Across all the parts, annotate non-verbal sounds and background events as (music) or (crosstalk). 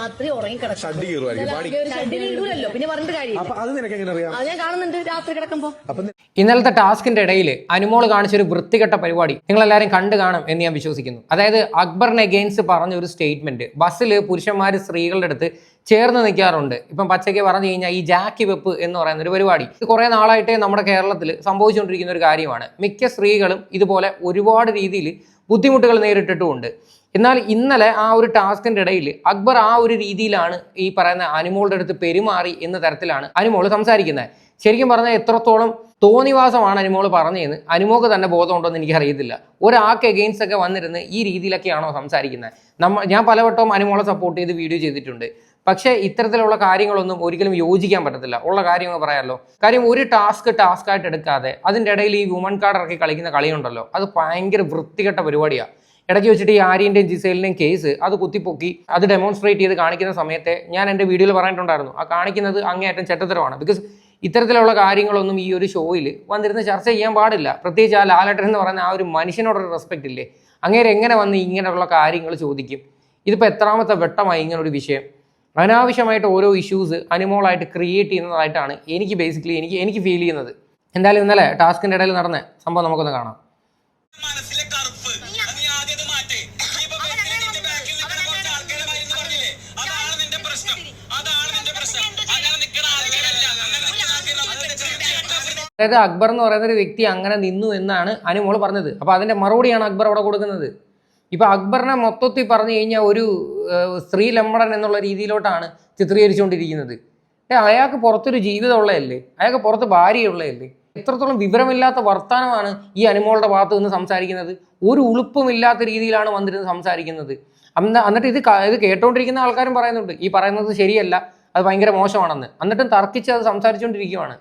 രാത്രി ഉറങ്ങി കിടക്കും ഷഡ് കീറുമായിരിക്കും പാടി ഷഡിന് ഇടൂലല്ലോ പിന്നെ പറഞ്ഞിട്ട് അത് നിനക്ക് എങ്ങനെ അറിയാം? ഞാൻ കാണുന്നുണ്ട്. രാത്രി കിടക്കുമ്പോ. ഇന്നലത്തെ ടാസ്കിന്റെ ഇടയിൽ അനുമോൾ കാണിച്ചൊരു വൃത്തികെട്ട പരിപാടി നിങ്ങൾ എല്ലാവരും കണ്ടു കാണും എന്ന് ഞാൻ വിശ്വസിക്കുന്നു. അതായത് അക്ബറിനെ ഗെയിൻസ് പറഞ്ഞ ഒരു സ്റ്റേറ്റ്മെന്റ്. ബസ്സിൽ പുരുഷന്മാര് സ്ത്രീകളുടെ അടുത്ത് ചേർന്ന് നിൽക്കാറുണ്ട്. ഇപ്പം പച്ചയ്ക്ക് പറഞ്ഞു കഴിഞ്ഞാൽ ഈ ജാക്കി വെപ്പ് എന്ന് പറയുന്ന ഒരു പരിപാടി. ഇത് കുറേ നാളായിട്ടേ നമ്മുടെ കേരളത്തിൽ സംഭവിച്ചുകൊണ്ടിരിക്കുന്ന ഒരു കാര്യമാണ്. മിക്ക സ്ത്രീകളും ഇതുപോലെ ഒരുപാട് രീതിയിൽ ബുദ്ധിമുട്ടുകൾ നേരിട്ടിട്ടുമുണ്ട്. എന്നാൽ ഇന്നലെ ആ ഒരു ടാസ്കിന്റെ ഇടയിൽ അക്ബർ ആ ഒരു രീതിയിലാണ് ഈ പറയുന്ന അനുമോളുടെ അടുത്ത് പെരുമാറി എന്ന തരത്തിലാണ് അനുമോൾ സംസാരിക്കുന്നത്. ശരിക്കും പറഞ്ഞാൽ എത്രത്തോളം തോന്നിവാസമാണ് അനുമോൾ പറഞ്ഞതെന്ന് അനുമോക്ക് തന്നെ ബോധമുണ്ടോ എന്ന് എനിക്കറിയത്തില്ല. ഒരാൾക്ക് എഗെയിൻസ്റ്റ് ഒക്കെ വന്നിരുന്ന് ഈ രീതിയിലൊക്കെയാണോ സംസാരിക്കുന്നത്. നമ്മ ഞാൻ പലവട്ടവും അനുമോളെ സപ്പോർട്ട് ചെയ്ത് വീഡിയോ ചെയ്തിട്ടുണ്ട്. പക്ഷേ ഇത്തരത്തിലുള്ള കാര്യങ്ങളൊന്നും ഒരിക്കലും യോജിക്കാൻ പറ്റത്തില്ല. ഉള്ള കാര്യങ്ങൾ പറയാമല്ലോ കാര്യം ഒരു ടാസ്ക് ടാസ്ക് ആയിട്ട് എടുക്കാതെ അതിന്റെ ഇടയിൽ ഈ വുമൺ കാർഡ് ഇറക്കി കളിക്കുന്ന കളിയുണ്ടല്ലോ. അത് ഭയങ്കര വൃത്തികെട്ട പരിപാടിയാണ് ഇടയ്ക്ക് വെച്ചിട്ട് ഈ ആര്യന്റെയും ജിസേലിന്റെയും കേസ് അത് കുത്തിപ്പൊക്കി അത് ഡെമോൺസ്ട്രേറ്റ് ചെയ്ത് കാണിക്കുന്ന സമയത്തെ ഞാൻ എന്റെ വീഡിയോയിൽ പറഞ്ഞിട്ടുണ്ടായിരുന്നു. ആ കാണിക്കുന്നത് അങ്ങേയറ്റം ചെറ്റത്തരമാണ്. ബിക്കോസ് ഇത്തരത്തിലുള്ള കാര്യങ്ങളൊന്നും ഈ ഒരു ഷോയിൽ വന്നിരുന്ന് ചർച്ച ചെയ്യാൻ പാടില്ല. പ്രത്യേകിച്ച് ആ ലാലേട്ടൻ എന്ന് പറയുന്ന ആ ഒരു മനുഷ്യനോടൊരു റെസ്പെക്റ്റ് ഇല്ലേ? അങ്ങേരെ എങ്ങനെ വന്ന് ഇങ്ങനെയുള്ള കാര്യങ്ങൾ ചോദിക്കും? ഇതിപ്പോൾ എത്രാമത്തെ വെട്ടമായി ഇങ്ങനൊരു വിഷയം. അനാവശ്യമായിട്ട് ഓരോ ഇഷ്യൂസ് അനുമോളായിട്ട് ക്രിയേറ്റ് ചെയ്യുന്നതായിട്ടാണ് എനിക്ക് ബേസിക്കലി എനിക്ക് എനിക്ക് ഫീൽ ചെയ്യുന്നത്. എന്തായാലും ഇന്നലെ ടാസ്കിന്റെ ഇടയിൽ നടന്ന സംഭവം നമുക്കൊന്ന് കാണാം മനസ്സിലെ കറുപ്പ് അത് നീ ആദ്യം അത് മാറ്റേ നീ ഇപ്പൊ ബസ്സിൽ നിന്റെ ബാക്കിൽ നിൽക്കുന്ന കുറച്ച് ആൾക്കാരെ മരുന്ന് പറഞ്ഞില്ലേ അതാണ് നിന്റെ പ്രശ്നം അതാണ് നിന്റെ പ്രശ്നം അങ്ങനെ നിൽക്കുന്ന ആൾക്കാരല്ല അങ്ങനെ നിൽക്കുന്ന ആൾക്കാരെ നമ്മൾ തീർച്ചയായിട്ടും അതായത് അക്ബർ എന്ന് പറയുന്ന ഒരു വ്യക്തി അങ്ങനെ നിന്നു എന്നാണ് അനുമോൾ പറഞ്ഞത്. അപ്പോൾ അതിന്റെ മറുപടിയാണ് അക്ബർ അവിടെ കൊടുക്കുന്നത്. ഇപ്പൊ അക്ബറിനെ മൊത്തത്തിൽ പറഞ്ഞു കഴിഞ്ഞാൽ ഒരു സ്ത്രീ ലംബടൻ എന്നുള്ള രീതിയിലോട്ടാണ് ചിത്രീകരിച്ചുകൊണ്ടിരിക്കുന്നത്. അയാൾക്ക് പുറത്തൊരു ജീവിതമുള്ളതല്ലേ? അയാൾക്ക് പുറത്ത് ഭാര്യയുള്ളതല്ലേ? എത്രത്തോളം വിവരമില്ലാത്ത വർത്തമാനമാണ് ഈ അനുമോളുടെ ഭാഗത്ത് നിന്ന് സംസാരിക്കുന്നത്. ഒരു ഉളുപ്പുമില്ലാത്ത രീതിയിലാണ് വന്നിരുന്ന് സംസാരിക്കുന്നത്. എന്നിട്ട് ഇത് ഇത് കേട്ടോണ്ടിരിക്കുന്ന ആൾക്കാരും പറയുന്നുണ്ട്. ഈ പറയുന്നത് ശരിയല്ല അത് ഭയങ്കര മോശമാണെന്ന്. എന്നിട്ടും തർക്കിച്ച് അത് സംസാരിച്ചുകൊണ്ടിരിക്കുകയാണ്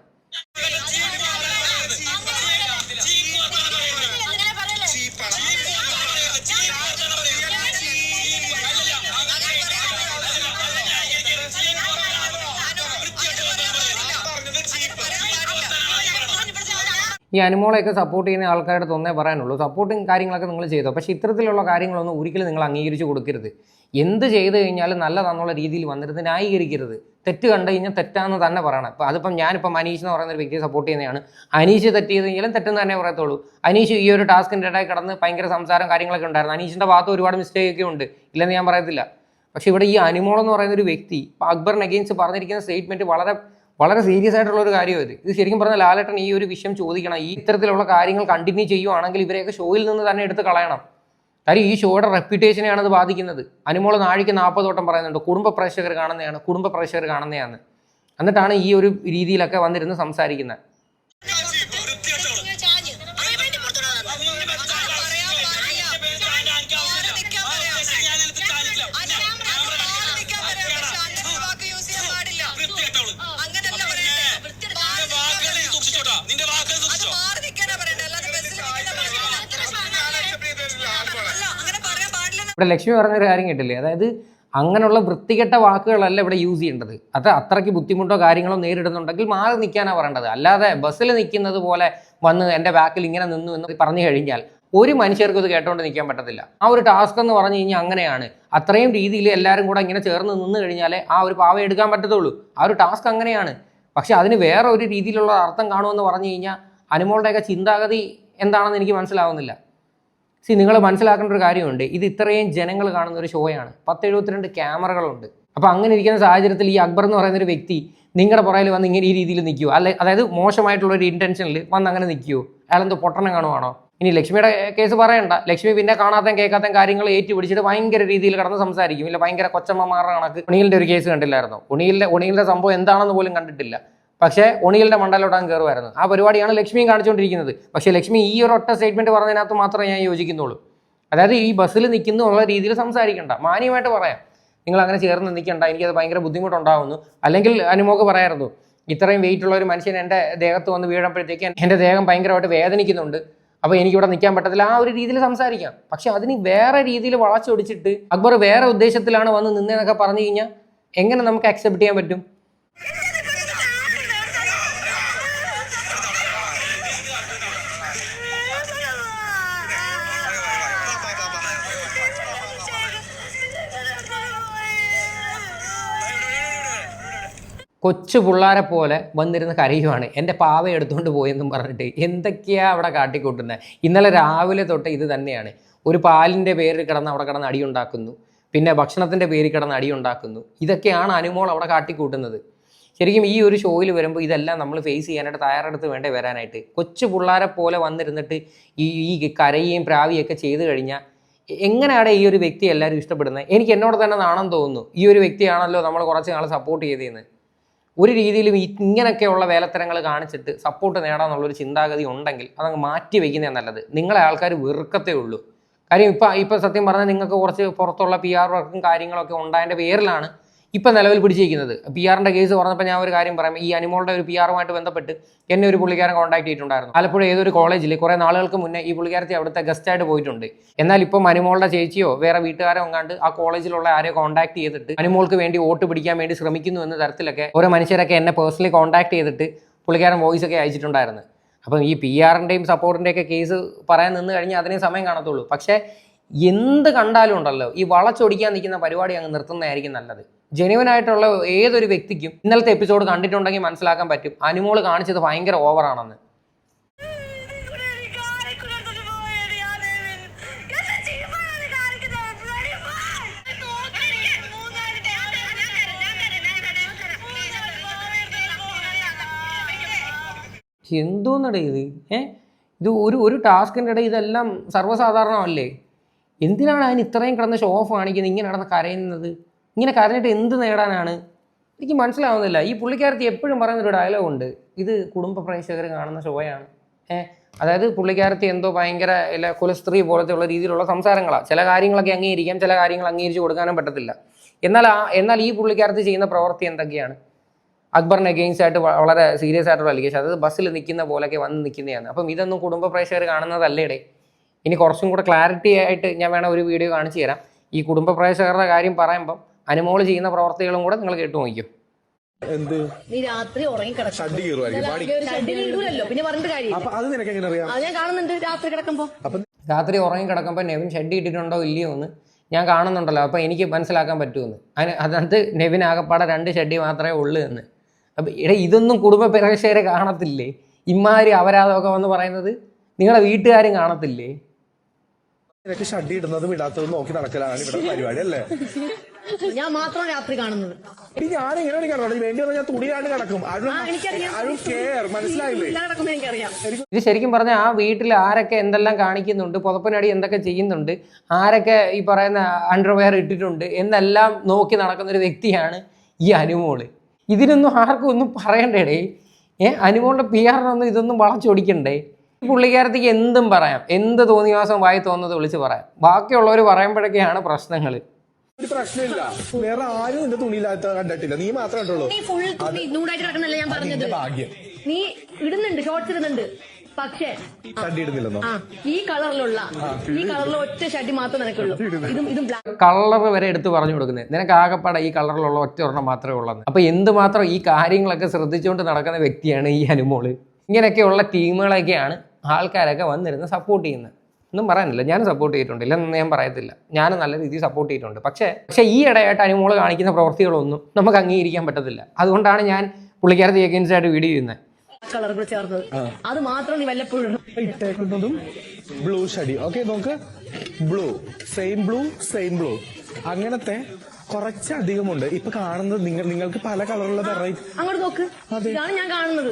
ഈ അനുമോളെയൊക്കെ സപ്പോർട്ട് ചെയ്യുന്ന ആൾക്കാരുടെ തൊന്നേ പറയാനുള്ളൂ. സപ്പോർട്ടും കാര്യങ്ങളൊക്കെ നിങ്ങൾ ചെയ്തോ? പക്ഷേ ഇത്തരത്തിലുള്ള കാര്യങ്ങളൊന്നും ഒരിക്കലും നിങ്ങൾ അംഗീകരിച്ചു കൊടുക്കരുത്. എന്ത് ചെയ്തു കഴിഞ്ഞാലും നല്ലതാണെന്നുള്ള രീതിയിൽ വന്നിരുന്ന് ന്യായീകരിക്കരുത്. തെറ്റ് കണ്ടു കഴിഞ്ഞാൽ തെറ്റാന്ന് തന്നെ പറയണം. ഇപ്പോൾ അതിപ്പം ഞാനിപ്പം അനീഷ് എന്ന് പറയുന്ന ഒരു വ്യക്തിയെ സപ്പോർട്ട് ചെയ്യുന്നതാണ്. അനീഷ് തെറ്റ് ചെയ്ത് കഴിഞ്ഞാലും തെറ്റെന്ന് തന്നെ പറയത്തുള്ളൂ. അനീഷ് ഈ ഒരു ടാസ്കിന്റെ ഇടയിൽ കടന്ന് ഭയങ്കര സംസാരം കാര്യങ്ങളൊക്കെ ഉണ്ടായിരുന്നു. അനീഷിന്റെ ഭാഗത്ത് ഒരുപാട് മിസ്റ്റേക്ക് ഒക്കെ ഉണ്ട്. ഇല്ലെന്ന് ഞാൻ പറയത്തില്ല. പക്ഷേ ഇവിടെ ഈ അനുമോൾ എന്ന് പറയുന്ന ഒരു വ്യക്തി അക്ബറിന് അഗെയിൻസ്റ്റ് പറഞ്ഞിരിക്കുന്ന സ്റ്റേറ്റ്മെന്റ് വളരെ വളരെ സീരിയസ് ആയിട്ടുള്ള ഒരു കാര്യം ഇത്. ഇത് ശരിക്കും പറഞ്ഞാൽ ലാലേട്ടൻ ഈ ഒരു വിഷയം ചോദിക്കണം. ഈ ഇത്തരത്തിലുള്ള കാര്യങ്ങൾ കണ്ടിന്യൂ ചെയ്യുവാണെങ്കിൽ ഇവരെയൊക്കെ ഷോയിൽ നിന്ന് തന്നെ എടുത്ത് കളയണം. കാര്യം ഈ ഷോയുടെ റെപ്യൂട്ടേഷനെയാണ് അത് ബാധിക്കുന്നത്. അനുമോൾ നാഴിക്ക് നാൽപ്പത് വട്ടം പറയുന്നുണ്ട് കുടുംബ പ്രേക്ഷകർ കാണുന്നതാണ് കുടുംബ പ്രേക്ഷകർ കാണുന്നതാണ്. എന്നിട്ടാണ് ഈ ഒരു രീതിയിലൊക്കെ വന്നിരുന്ന് സംസാരിക്കുന്നത്. ഇവിടെ ലക്ഷ്മി പറഞ്ഞൊരു കാര്യം കേട്ടില്ലേ? അതായത് അങ്ങനെയുള്ള വൃത്തികെട്ട വാക്കുകളല്ല ഇവിടെ യൂസ് ചെയ്യേണ്ടത്. അത് അത്രയ്ക്ക് ബുദ്ധിമുട്ടോ കാര്യങ്ങളോ നേരിടുന്നുണ്ടെങ്കിൽ മാറി നിൽക്കാനാണ് പറയേണ്ടത്. അല്ലാതെ ബസ്സിൽ നിൽക്കുന്നത് പോലെ വന്ന് എന്റെ ബാക്കിൽ ഇങ്ങനെ നിന്നു എന്ന് പറഞ്ഞു കഴിഞ്ഞാൽ ഒരു മനുഷ്യർക്കും ഇത് കേട്ടോണ്ട് നിൽക്കാൻ പറ്റത്തില്ല. ആ ഒരു ടാസ്ക് എന്ന് പറഞ്ഞു കഴിഞ്ഞാൽ അങ്ങനെയാണ്. അത്രയും രീതിയിൽ എല്ലാവരും കൂടെ ഇങ്ങനെ ചേർന്ന് നിന്ന് കഴിഞ്ഞാലേ ആ ഒരു പാവ എടുക്കാൻ പറ്റത്തുള്ളൂ. ആ ഒരു ടാസ്ക് അങ്ങനെയാണ്. പക്ഷെ അതിന് വേറെ ഒരു രീതിയിലുള്ള അർത്ഥം കാണുമെന്ന് പറഞ്ഞു കഴിഞ്ഞാൽ അനുമോളുടെയൊക്കെ ചിന്താഗതി എന്താണെന്ന് എനിക്ക് മനസ്സിലാവുന്നില്ല. സി നിങ്ങൾ മനസ്സിലാക്കേണ്ട ഒരു കാര്യമുണ്ട്. ഇത് ഇത്രയും ജനങ്ങൾ കാണുന്ന ഒരു ഷോയാണ്. പത്ത് എഴുപത്തിരണ്ട് ക്യാമറകളുണ്ട്. അപ്പോൾ അങ്ങനെ ഇരിക്കുന്ന സാഹചര്യത്തിൽ ഈ അക്ബർ എന്ന് പറയുന്ന ഒരു വ്യക്തി നിങ്ങളുടെ പുറകിൽ വന്ന് ഇങ്ങനെ ഈ രീതിയിൽ നിൽക്കുമോ അല്ലെ അതായത് മോശമായിട്ടുള്ള ഒരു ഇന്റൻഷനിൽ വന്ന് അങ്ങനെ നിൽക്കുമോ അയാളെന്തോ പൊട്ടണം കാണുവാണോ? ഇനി ലക്ഷ്മിയുടെ കേസ് പറയണ്ട. ലക്ഷ്മി പിന്നെ കാണാത്ത കേൾക്കാത്ത കാര്യങ്ങൾ ഏറ്റു പിടിച്ചിട്ട് ഭയങ്കര രീതിയിൽ കടന്ന് സംസാരിക്കും. ഇല്ല ഭയങ്കര കൊച്ചമ്മമാരുടെ കണക്ക്. ഉണിയിലിന്റെ ഒരു കേസ് കണ്ടില്ലായിരുന്നു? ഉണിയിലെ ഉണിയിലെ സംഭവം എന്താണെന്ന് പോലും കണ്ടിട്ടില്ല. പക്ഷേ ഒണിയലിന്റെ മണ്ടലോട്ടാൻ കയറുമായിരുന്നു ആ പരിപാടിയാണ് ലക്ഷ്മിയും കാണിച്ചുകൊണ്ടിരിക്കുന്നത്. പക്ഷേ ലക്ഷ്മി ഈ ഒരു ഒറ്റ സ്റ്റേറ്റ്മെന്റ് പറഞ്ഞതിനകത്ത് മാത്രമേ ഞാൻ യോജിക്കുന്നുള്ളൂ. അതായത് ഈ ബസ്സിൽ നിൽക്കുന്നു എന്നുള്ള രീതിയിൽ സംസാരിക്കണ്ട. മാന്യമായിട്ട് പറയാം. നിങ്ങൾ അങ്ങനെ ചേർന്ന് നിൽക്കണ്ട. എനിക്കത് ഭയങ്കര ബുദ്ധിമുട്ടുണ്ടാവുന്നു. അല്ലെങ്കിൽ അനുമോക്ക് പറയായിരുന്നു ഇത്രയും വെയിറ്റ് ഉള്ള ഒരു മനുഷ്യൻ എന്റെ ദേഹത്ത് വന്ന് വീഴുമ്പോഴത്തേക്ക് എന്റെ ദേഹം ഭയങ്കരമായിട്ട് വേദനിക്കുന്നുണ്ട്. അപ്പോൾ എനിക്കിവിടെ നിൽക്കാൻ പറ്റത്തില്ല. ആ ഒരു രീതിയിൽ സംസാരിക്കാം. പക്ഷെ അതിന് വേറെ രീതിയിൽ വളച്ചൊടിച്ചിട്ട് അക്ബർ വേറെ ഉദ്ദേശത്തിലാണ് വന്ന് നിന്നതെന്നൊക്കെ പറഞ്ഞു കഴിഞ്ഞാൽ എങ്ങനെ നമുക്ക് അക്സെപ്റ്റ് ചെയ്യാൻ പറ്റും? കൊച്ചു പിള്ളേരെ പോലെ വന്നിരുന്ന് കരയുവാണ്. എന്റെ പാവ എടുത്തുകൊണ്ട് പോയെന്നും പറഞ്ഞിട്ട്. എന്തൊക്കെയാണ് അവിടെ കാട്ടിക്കൂട്ടുന്നത് ഇന്നലെ രാവിലെ തൊട്ട് ഇത് തന്നെയാണ്. ഒരു പാലിന്റെ പേരിൽ കിടന്ന് അവിടെ കിടന്ന് അടിയുണ്ടാക്കുന്നു. പിന്നെ ഭക്ഷണത്തിന്റെ പേരിൽ കിടന്ന് അടിയുണ്ടാക്കുന്നു. ഇതൊക്കെയാണ് അനുമോൾ അവിടെ കാട്ടിക്കൂട്ടുന്നത്. ശരിക്കും ഈ ഒരു ഷോയിൽ വരുമ്പോൾ ഇതെല്ലാം നമ്മൾ ഫേസ് ചെയ്യാനായിട്ട് തയ്യാറെടുത്ത് വേണ്ടേ വരാനായിട്ട്. കൊച്ചു പിള്ളേരെ പോലെ വന്നിരുന്നിട്ട് ഈ ഈ കരയുകയും പ്രാവിയൊക്കെ ചെയ്തു കഴിഞ്ഞാൽ എങ്ങനെയാണ് ഈ ഒരു വ്യക്തി എല്ലാവരും ഇഷ്ടപ്പെടുന്നത്? എനിക്ക് എന്നോട് തന്നെ നാണം തോന്നുന്നു. ഈ ഒരു വ്യക്തിയാണല്ലോ നമ്മൾ കുറച്ച് നാൾ സപ്പോർട്ട് ചെയ്തതെന്ന് ഒരു രീതിയിലും ഇങ്ങനെയൊക്കെയുള്ള വേലത്തരങ്ങൾ കാണിച്ചിട്ട് സപ്പോർട്ട് നേടാന്നുള്ളൊരു ചിന്താഗതി ഉണ്ടെങ്കിൽ അതങ്ങ് മാറ്റി വയ്ക്കുന്നതാണ് നല്ലത്. നിങ്ങളെ ആൾക്കാർ വെറുക്കത്തേ ഉള്ളൂ. കാര്യം ഇപ്പം ഇപ്പം സത്യം പറഞ്ഞാൽ നിങ്ങൾക്ക് കുറച്ച് പുറത്തുള്ള പി ആർ വർക്കും കാര്യങ്ങളൊക്കെ ഉണ്ടായതിന്റെ പേരിലാണ് ഇപ്പം നിലവിൽ പിടിച്ചിരിക്കുന്നത്. പി ആറിന്റെ കേസ് പറഞ്ഞപ്പോൾ ഞാൻ ഒരു കാര്യം പറയാം. ഈ അനിമോളുടെ ഒരു പി ആറുമായിട്ട് ബന്ധപ്പെട്ട് എന്നെ ഒരു പുള്ളിക്കാരൻ കോൺടാക്ട് ചെയ്തിട്ടുണ്ടായിരുന്നു. ആലപ്പുഴ ഏതൊരു കോളേജിൽ കുറേ നാളുകൾക്ക് മുന്നേ ഈ പുള്ളിക്കാരത്തി അവിടുത്തെ ഗസ്റ്റായിട്ട് പോയിട്ടുണ്ട്. എന്നാൽ ഇപ്പം അനിമോളുടെ ചേച്ചിയോ വേറെ വീട്ടുകാരോ എങ്ങാണ്ട് ആ കോളേജിലുള്ള ആരെയോ കോൺടാക്ട് ചെയ്തിട്ട് അനിമോൾക്ക് വേണ്ടി വോട്ട് പിടിക്കാൻ വേണ്ടി ശ്രമിക്കുന്നു എന്ന തരത്തിലൊക്കെ ഓരോ മനുഷ്യരൊക്കെ എന്നെ പേഴ്സണലി കോൺടാക്ട് ചെയ്തിട്ട് പുള്ളിക്കാരൻ വോയിസ് ഒക്കെ അയച്ചിട്ടുണ്ടായിരുന്നു. അപ്പം ഈ പി ആറിന്റെയും സപ്പോർട്ടിന്റെ ഒക്കെ കേസ് പറയാൻ നിന്ന് കഴിഞ്ഞാൽ അതിനേ സമയം കാണത്തുള്ളൂ. പക്ഷേ എന്ത് കണ്ടാലും ഉണ്ടല്ലോ ഈ വളച്ചൊടിക്കാൻ നിൽക്കുന്ന പരിപാടി അങ്ങ് നിർത്തുന്നതായിരിക്കും നല്ലത്. ജെനുവൻ ആയിട്ടുള്ള ഏതൊരു വ്യക്തിക്കും ഇന്നലത്തെ എപ്പിസോഡ് കണ്ടിട്ടുണ്ടെങ്കിൽ മനസ്സിലാക്കാൻ പറ്റും. അനുമോൾ കാണിച്ചത് ഭയങ്കര ഓവറാണെന്ന് എന്തോന്നടേ ഇത്? ഏ? ഇത് ഒരു ഒരു ടാസ്കിന്റെ ഇടയിൽ ഇതെല്ലാം സർവസാധാരണമല്ലേ? എന്തിനാണ് അതിന് ഇത്രയും കിടന്ന് ഷോ ഓഫ് കാണിക്കുന്നത്? ഇങ്ങനെ നടന്ന് കരയുന്നത്? ഇങ്ങനെ കരഞ്ഞിട്ട് എന്ത് നേടാനാണ്? എനിക്ക് മനസ്സിലാവുന്നില്ല. ഈ പുള്ളിക്കാരത്തി എപ്പോഴും പറയുന്നൊരു ഡയലോഗ് ഉണ്ട്. ഇത് കുടുംബ പ്രേക്ഷകർ കാണുന്ന ഷോയാണ് ഏഹ് അതായത് പുള്ളിക്കാരത്തി എന്തോ ഭയങ്കര ഇല്ല കുലസ്ത്രീ പോലത്തെ ഉള്ള രീതിയിലുള്ള സംസാരങ്ങളാണ് ചില കാര്യങ്ങളൊക്കെ അംഗീകരിക്കാം ചില കാര്യങ്ങൾ അംഗീകരിച്ച് കൊടുക്കാനും പറ്റത്തില്ല. എന്നാൽ ആ എന്നാൽ ഈ പുള്ളിക്കാരത്തി ചെയ്യുന്ന പ്രവൃത്തി എന്തൊക്കെയാണ്? അക്ബറിന് അഗെയിൻസ്റ്റ് ആയിട്ട് വളരെ സീരിയസ് ആയിട്ടുള്ള അലിഗേഷൻ. അതായത് ബസ്സിൽ നിൽക്കുന്ന പോലെയൊക്കെ വന്ന് നിൽക്കുന്നതാണ്. അപ്പം ഇതൊന്നും കുടുംബ പ്രേക്ഷകർ കാണുന്നതല്ലേടെ ഇനി കുറച്ചും കൂടെ ക്ലാരിറ്റി ആയിട്ട് ഞാൻ വേണം ഒരു വീഡിയോ കാണിച്ചു തരാം. ഈ കുടുംബ പ്രേക്ഷകരുടെ കാര്യം പറയുമ്പം അനുമോൾ ചെയ്യുന്ന പ്രവർത്തികളും കൂടെ നിങ്ങൾ കേട്ടു നോക്കിയോ എന്ത്? നീ രാത്രി ഉറങ്ങി പിന്നെ പറഞ്ഞിട്ട് അത് നിനക്ക് എങ്ങനെ അറിയാം? ഞാൻ കാണുന്നുണ്ട്. രാത്രി കിടക്കുമ്പോ. രാത്രി ഉറങ്ങി കിടക്കുമ്പോൾ നെവിൻ ഷെഡ് ഇട്ടിട്ടുണ്ടോ ഇല്ലയോ എന്ന് ഞാൻ കാണുന്നുണ്ടല്ലോ. അപ്പോൾ എനിക്ക് മനസ്സിലാക്കാൻ പറ്റുമെന്ന്. അതിന് അതിനകത്ത് നെവിൻ ആകപ്പാടെ രണ്ട് ഷെഡി മാത്രമേ ഉള്ളൂ എന്ന്. അപ്പം ഇട ഇതൊന്നും കുടുംബ പ്രേക്ഷകരെ കാണത്തില്ലേ? ഇമാതിരി അപരാധമൊക്കെ വന്ന് പറയുന്നത് നിങ്ങളെ വീട്ടുകാരും കാണത്തില്ലേ? നിനക്ക് ഷഡ്ഡി ഇടുന്നതും ഇടാത്തതും നോക്കി നടക്കലാണ് ഇവിടെ പരിപാടി അല്ലേ? (laughs) ഞാൻ മാത്രം രാത്രി കാണുന്നത്. ഇനി ഞാൻ എങ്ങനെയാണ് കിടന്നത് വേണ്ടി വന്നാൽ ഞാൻ തുണിയാണ്ട് കിടക്കും. കെയർ മനസ്സിലായില്ലേ? എനിക്കറിയാം. ഇത് ശരിക്കും പറഞ്ഞാൽ ആ വീട്ടിൽ ആരൊക്കെ എന്തെല്ലാം കാണിക്കുന്നുണ്ട് പുതപ്പിനടി എന്തൊക്കെ ചെയ്യുന്നുണ്ട് ആരൊക്കെ ഈ പറയുന്ന അണ്ടർവെയർ ഇട്ടിട്ടുണ്ട് എന്നെല്ലാം നോക്കി നടക്കുന്ന ഒരു വ്യക്തിയാണ് ഈ അനുമോൾ. ഇതിനൊന്നും ആർക്കും ഒന്നും പറയണ്ടേടേ. ഏ അനുമോളുടെ പി ആറിനൊന്നും ഇതൊന്നും വളച്ചൊടിക്കണ്ടേ ഈ പുള്ളിക്കാരത്തേക്ക് എന്തും പറയാം. എന്ത് തോന്നിവാസം വായി തോന്നുന്നത് വിളിച്ച് പറയാം. ബാക്കിയുള്ളവർ പറയുമ്പോഴൊക്കെയാണ് പ്രശ്നങ്ങൾ ഒരു പ്രശ്നമില്ല. വേറെ ആരും നിന്റെ തുണിയില്ലാത്ത കണ്ടിട്ടില്ല. നീ മാത്രമേ കണ്ടുള്ളൂ. നീ ഫുൾ തുണി നൂടായിട്ട് ഞാൻ പറഞ്ഞത്? നിന്റെ ഭാഗ്യം. നീ ഇടുന്നുണ്ട് ഷോർട്സ് ഇടുന്നുണ്ട്. പക്ഷേ ഇടുന്നില്ലെന്നോ? ആ ഈ കളറിലുള്ള ഈ കളറിലുള്ള ഒറ്റ ഷഡി മാത്രമേ നിനക്കുള്ളൂ. ഇതും ഇതും ബ്ലാക്ക് കളർ വരെ എടുത്ത് പറഞ്ഞു കൊടുക്കുന്നത് നിനക്ക് ആകെപ്പാടെ ഈ കളറിലുള്ള ഒറ്റ ഒരെണ്ണം മാത്രമേ ഉള്ളത് അപ്പോൾ എന്തുമാത്രം ഈ കാര്യങ്ങളൊക്കെ ശ്രദ്ധിച്ചുകൊണ്ട് നടക്കുന്ന വ്യക്തിയാണ് ഈ അനുമോൾ. ഇങ്ങനെയൊക്കെയുള്ള ടീമുകളൊക്കെയാണ് ആൾക്കാരൊക്കെ വന്നിരുന്ന് സപ്പോർട്ട് ചെയ്യുന്നത്. ഒന്നും പറയാനില്ല. ഞാൻ സപ്പോർട്ട് ചെയ്തിട്ടുണ്ട്. ഇല്ലെന്ന് ഞാൻ പറയത്തില്ല. ഞാൻ നല്ല രീതിയിൽ സപ്പോർട്ട് ചെയ്തിട്ടുണ്ട്. പക്ഷേ പക്ഷേ ഈ ഇടയായിട്ട് അനുമോൾ കാണിക്കുന്ന പ്രവൃത്തികളൊന്നും നമുക്ക് അംഗീകരിക്കാൻ പറ്റത്തില്ല. അതുകൊണ്ടാണ് ഞാൻ പുള്ളിക്കാരത്തി against ആയിട്ട് വീഡിയോ ചെയ്യുന്നത് കളറുകൾ ചേർത്തത്. അത് മാത്രം നീ വല്ലപ്പോഴും ഇട്ടേക്കുന്നതും ബ്ലൂ ഷഡി ഓക്കെ നോക്ക്. Blue same blue same blue അങ്ങനത്തെ കുറച്ചധികമുണ്ട്. ഇപ്പൊ കാണുന്നത് നിങ്ങൾ നിങ്ങൾക്ക് പല കളറുള്ള വെറൈറ്റി അങ്ങോട്ട് നോക്ക്. ഇതാണ് ഞാൻ കാണുന്നത്.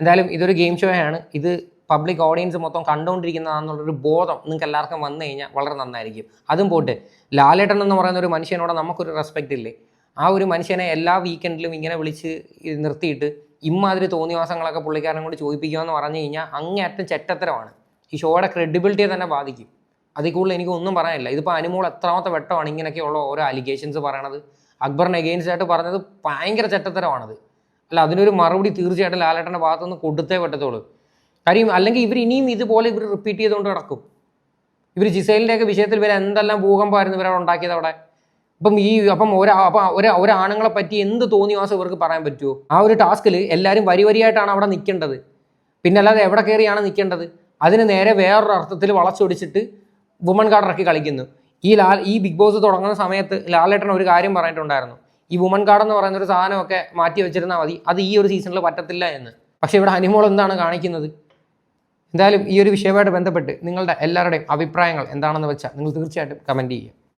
എന്തായാലും ഇതൊരു ഗെയിം ഷോ ആണ്. ഇത് പബ്ലിക് ഓഡിയൻസ് മൊത്തം കണ്ടുകൊണ്ടിരിക്കുന്നതാണെന്നുള്ളൊരു ബോധം നിങ്ങൾക്ക് എല്ലാവർക്കും വന്നു കഴിഞ്ഞാൽ വളരെ നന്നായിരിക്കും. അതും പോട്ട് ലാലേട്ടൻ എന്ന് പറയുന്ന ഒരു മനുഷ്യനോട് നമുക്കൊരു റെസ്പെക്റ്റ് ഇല്ലേ? ആ ഒരു മനുഷ്യനെ എല്ലാ വീക്കെൻഡിലും ഇങ്ങനെ വിളിച്ച് നിർത്തിയിട്ട് ഇമ്മാതിരി തോന്നിവാസങ്ങളൊക്കെ പുള്ളിക്കാരനും കൂടി ചോദിപ്പിക്കുക എന്ന് പറഞ്ഞു കഴിഞ്ഞാൽ അങ്ങേയറ്റം ചെറ്റത്തരമാണ്. ഈ ഷോയുടെ ക്രെഡിബിലിറ്റിയെ തന്നെ ബാധിക്കും. അതിൽ കൂടുതൽ എനിക്ക് ഒന്നും പറയാനില്ല. ഇതിപ്പോൾ അനുമോൾ എത്രാമത്തെ വെട്ടമാണ് ഇങ്ങനെയൊക്കെയുള്ള ഓരോ അലിഗേഷൻസ് പറയണത്. അക്ബറിന് എഗെയിൻസ്റ്റ് ആയിട്ട് പറഞ്ഞത് ഭയങ്കര ചെറ്റത്തരമാണത്. അല്ല അതിനൊരു മറുപടി തീർച്ചയായിട്ടും ലാലേട്ടന്റെ ഭാഗത്തുനിന്ന് കൊടുത്തേ പറ്റത്തുള്ളൂ. കാര്യം അല്ലെങ്കിൽ ഇവർ ഇനിയും ഇതുപോലെ ഇവർ റിപ്പീറ്റ് ചെയ്തുകൊണ്ട് നടക്കും. ഇവർ ജിസൈലിന്റെയൊക്കെ വിഷയത്തിൽ ഇവർ എന്തെല്ലാം ഭൂകമ്പമായിരുന്നു ഇവരവിടെ ഉണ്ടാക്കിയത് അവിടെ. അപ്പം ഈ അപ്പം ഒരാ അപ്പം ഒരു ഒരാണുങ്ങളെ പറ്റി എന്ത് തോന്നിവാസം ഇവർക്ക് പറയാൻ പറ്റുമോ ആ ഒരു ടാസ്കിൽ എല്ലാവരും വരി വരിയായിട്ടാണ് അവിടെ നിൽക്കേണ്ടത്. പിന്നെ അല്ലാതെ എവിടെ കയറിയാണ് നിൽക്കേണ്ടത്? അതിന് നേരെ വേറൊരു അർത്ഥത്തിൽ വളച്ചൊടിച്ചിട്ട് വുമൺ കാർഡ് ഇറക്കി കളിക്കുന്നു. ഈ ലാൽ ഈ ബിഗ് ബോസ് തുടങ്ങുന്ന സമയത്ത് ലാലേട്ടൻ ഒരു കാര്യം പറഞ്ഞിട്ടുണ്ടായിരുന്നു. ഈ വുമൺ കാർഡ് എന്ന് പറയുന്ന ഒരു സാധനമൊക്കെ മാറ്റി വെച്ചിരുന്നാൽ മതി. അത് ഈ ഒരു സീസണിൽ പറ്റത്തില്ല എന്ന്. പക്ഷേ ഇവിടെ അനുമോൾ എന്താണ് കാണിക്കുന്നത്? എന്തായാലും ഈ ഒരു വിഷയവുമായിട്ട് ബന്ധപ്പെട്ട് നിങ്ങളുടെ എല്ലാവരുടെയും അഭിപ്രായങ്ങൾ എന്താണെന്ന് വെച്ചാൽ നിങ്ങൾ തീർച്ചയായിട്ടും കമന്റ് ചെയ്യുക.